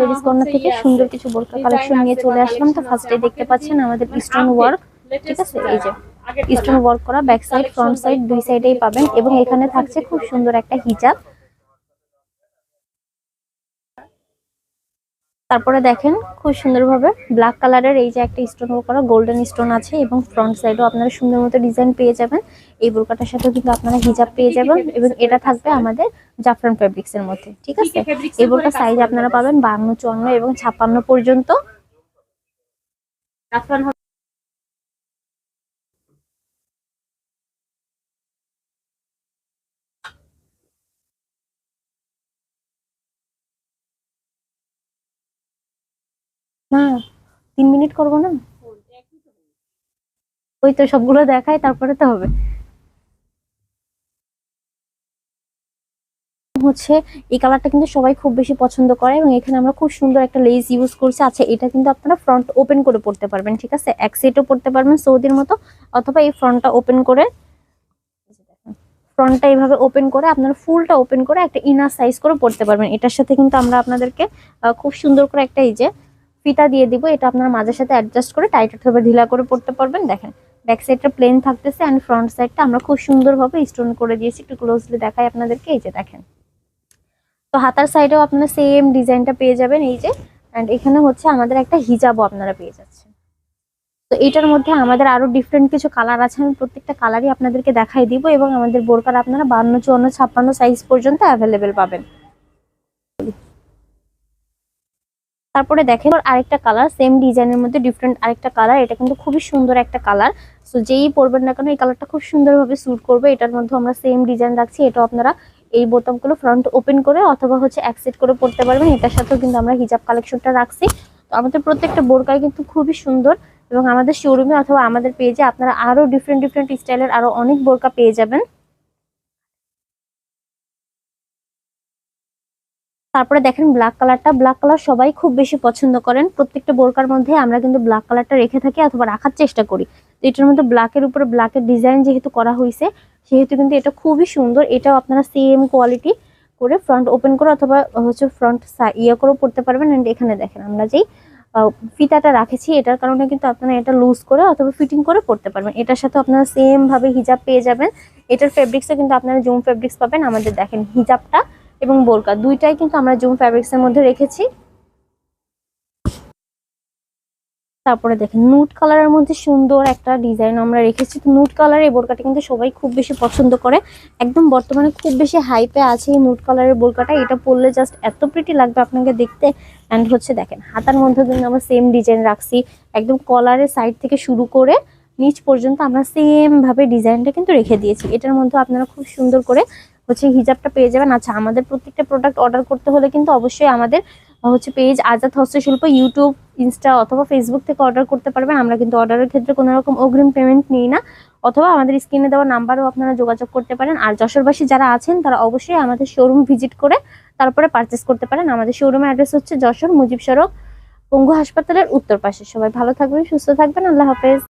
Ladies corner থেকে সুন্দর কিছু বোরকা কালেকশন নিয়ে চলে আসলাম। তো ফার্স্টে দেখতে পাচ্ছেন আমাদের স্টোন ওয়ার্ক ঠিক আছে? এই যে স্টোন ওয়ার্ক করা ব্যাক সাইড ফ্রন্ট সাইড দুই সাইডেই পাবেন এবং এখানে থাকছে খুব সুন্দর একটা হিজাব। তারপরে দেখেন খুব সুন্দরভাবে ব্ল্যাক কালারের এই যে একটা স্টোন করা গোল্ডেন স্টোন আছে এবং ফ্রন্ট সাইডও আপনারা সুন্দর মতো ডিজাইন পেয়ে যাবেন। এই বোরকাটার সাথে কিন্তু আপনারা হিজাব পেয়ে যাবেন এবং এটা থাকবে আমাদের জাফরান ফেব্রিক্স এর মধ্যে ঠিক আছে? এই বোরকা সাইজ আপনারা পাবেন বান্ন চুয়ান্ন এবং ছাপ্পান্ন পর্যন্ত। না, তিন মিনিট করব না? ওই তো সবগুলো দেখাই তারপরে তো হবে। হচ্ছে, এই কালারটা কিন্তু সবাই খুব বেশি পছন্দ করে এবং এখানে আমরা খুব সুন্দর একটা লেস ইউজ করছি। আচ্ছা এটা কিন্তু আপনারা ফ্রন্ট ওপেন করে পড়তে পারবেন, ঠিক আছে? এক সেটও পড়তে পারবেন সৌদির মতো, অথবা এই ফ্রন্টটা ওপেন করে ফ্রন্টটা এইভাবে ওপেন করে আপনারা ফুলটা ওপেন করে একটা ইনার সাইজ করে পড়তে পারবেন। এটার সাথে কিন্তু আমরা আপনাদেরকে খুব সুন্দর করে একটা এই যে ফিতা দিয়ে দিব, এটা আপনার মাঝের সাথে অ্যাডজাস্ট করে টাইট অথবা ঢিলা করে পড়তে পারবেন। দেখেন ব্যাক সাইডটা প্লেন থাকতেছে অ্যান্ড ফ্রন্ট সাইডটা আমরা খুব সুন্দরভাবে স্টোন করে দিয়েছি, একটু ক্লোজলি দেখাই আপনাদেরকে, এই যে দেখেন। তো হাতার সাইডেও আপনারা সেম ডিজাইনটা পেয়ে যাবেন, এই যে। অ্যান্ড এখানে হচ্ছে আমাদের একটা হিজাবও আপনারা পেয়ে যাচ্ছেন। তো এটার মধ্যে আমাদের আরও ডিফারেন্ট কিছু কালার আছে, আমি প্রত্যেকটা কালারই আপনাদেরকে দেখাই দিব এবং আমাদের বোরকার আপনারা বান্ন চুয়ান্ন, ছাপ্পান্ন সাইজ পর্যন্ত অ্যাভেলেবেল পাবেন। তারপরে দেখেন আরেকটা কালার সেম ডিজাইনের মধ্যে ডিফারেন্ট আরেকটা কালার এটা কিন্তু খুবই সুন্দর একটা কালার সো যেই পরবেন না কেন, এই কালারটা খুব সুন্দরভাবে স্যুট করবে। এটার মধ্যে আমরা সেম ডিজাইন রাখছি এটা আপনারা এই বোতামগুলো ফ্রন্ট ওপেন করে অথবা হচ্ছে অ্যাক্সেট করে পড়তে পারবেন। এটার সাথেও কিন্তু আমরা হিজাব কালেকশনটা রাখছি। তো আমাদের প্রত্যেকটা বোরকাই কিন্তু খুবই সুন্দর এবং আমাদের শোরুমে অথবা আমাদের পেজে আপনারা আরও ডিফারেন্ট ডিফারেন্ট স্টাইলের আরও অনেক বোরকা পেয়ে যাবেন। তারপরে দেখেন ব্ল্যাক কালারটা ব্ল্যাক কালার সবাই খুব বেশি পছন্দ করেন। প্রত্যেকটা বোরকার মধ্যে আমরা কিন্তু ব্ল্যাক কালারটা রেখে থাকি অথবা রাখার চেষ্টা করি। তো এটার মধ্যে ব্ল্যাকের উপরে ব্ল্যাকের ডিজাইন যেহেতু করা হয়েছে সেহেতু কিন্তু এটা খুবই সুন্দর। এটাও আপনারা সেম কোয়ালিটি করে ফ্রন্ট ওপেন করে অথবা হচ্ছে ফ্রন্ট ইয়ে করেও পড়তে পারবেন। অ্যান্ড এখানে দেখেন আমরা যেই ফিতাটা রাখেছি, এটার কারণে কিন্তু আপনারা এটা লুজ করে অথবা ফিটিং করে পড়তে পারবেন। এটার সাথে আপনারা সেম ভাবে হিজাব পেয়ে যাবেন। এটার ফেব্রিক্সও কিন্তু আপনারা জুম ফেব্রিক্স পাবেন। আমাদের দেখেন হিজাবটা এবং বোরকা। দুইটাই কিন্তু আমরা জুম ফ্যাব্রিক্স এর মধ্যে রেখেছি। তারপরে দেখেন নুট কালারের মধ্যে সুন্দর একটা ডিজাইন আমরা রেখেছি। তো নুট কালারের এই বোরকাটা কিন্তু সবাই খুব বেশি পছন্দ করে। একদম বর্তমানে খুব বেশি হাইপে আছে এই নুট কালারের বোরকাটা। এটা পরলে জাস্ট এত প্রিটি লাগবে আপনাকে দেখতে। অ্যান্ড হচ্ছে দেখেন, হাতার মধ্যে কিন্তু আমরা সেম ডিজাইন রাখছি। একদম কলারের সাইড থেকে শুরু করে নিচ পর্যন্ত আমরা সেমভাবে ডিজাইনটা কিন্তু রেখে দিয়েছি। এটার মধ্যে আপনারা খুব সুন্দর করে হচ্ছে হিজাবটা পেয়ে যাবেন। আচ্ছা আমাদের প্রত্যেকটা প্রোডাক্ট অর্ডার করতে হলে কিন্তু অবশ্যই আমাদের, হচ্ছে page Azad Hastashilpa YouTube Insta অথবা ফেসবুক থেকে অর্ডার করতে পারবেন। আমরা কিন্তু অর্ডারের ক্ষেত্রে কোনো রকম অগ্রিম পেমেন্ট নিই না। অথবা আমাদের স্ক্রিনে দেওয়া নাম্বারও আপনারা যোগাযোগ করতে পারেন। আর যশোরবাসী যারা আছেন, তারা অবশ্যই আমাদের শোরুম ভিজিট করে তারপরে পারচেস করতে পারেন। আমাদের শোরুমের অ্যাড্রেস হচ্ছে যশোর মুজিব সড়ক পঙ্গু হাসপাতালের উত্তর পাশে। সবাই ভালো থাকবেন, সুস্থ থাকবেন। আল্লাহ হাফেজ।